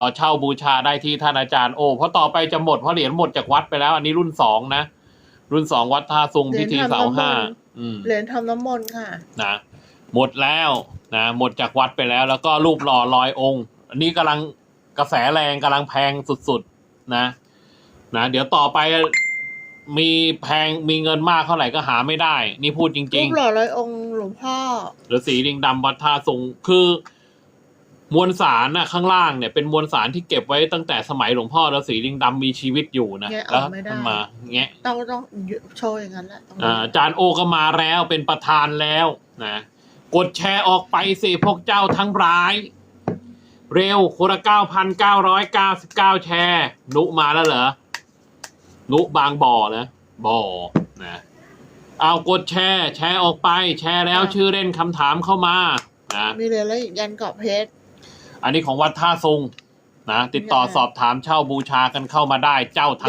ต่อเช่าบูชาได้ที่ท่านอาจารย์โอเพราะต่อไปจะหมดเพราะเหรียญหมดจากวัดไปแล้ว อันนี้รุ่นสองนะ รุ่นสองวัดท่าซุงพิธีเสาห้าอืมเหรียญทำน้ำมนต์ค่ะนะหมดแล้วนะหมดจากวัดไปแล้ว แล้วก็รูปหล่อลอยองค์ อันนี้กำลังกระแสแรงกำลังแพงสุดๆนะนะเดี๋ยวต่อไปมีแพงมีเงินมากเท่าไหร่ก็หาไม่ได้ นี่พูดจรูริงปหล่อร้อยองค์หลวงพ่อๆหรือสีดิงดำวัดท่าซุงคือ มวลสารน่ะข้างล่างเนี่ยเป็นมวลสารที่เก็บไว้ตั้งแต่สมัยหลวงพ่อแล้วสีดิงดำมีชีวิตอยู่นะแงะออกแล้วไม่ได้ท่านมาแงะต้องต้องโชว์อย่างนั้นแหละต้องอ่าอาจารย์โอก็มาแล้วเป็นประธานแล้วนะกดแชร์ออกไปสิพวกเจ้าทั้งร้าย เร็วคนละเก้าพันเก้าร้อยเก้าสิบเก้าแชร์นุมาแล้วเหรอนุบางบ่อนะบ่อนะเอากดแชร์แชร์ออกไป แชร์แล้วชื่อเล่นคำถามเข้ามานะ มีเหรียญแล้วอีกยันเกาะเพชร อันนี้ของวัดท่าซุงนะติดต่อสอบถามเช่าบูชากันเข้ามาได้เจ้าทั้ง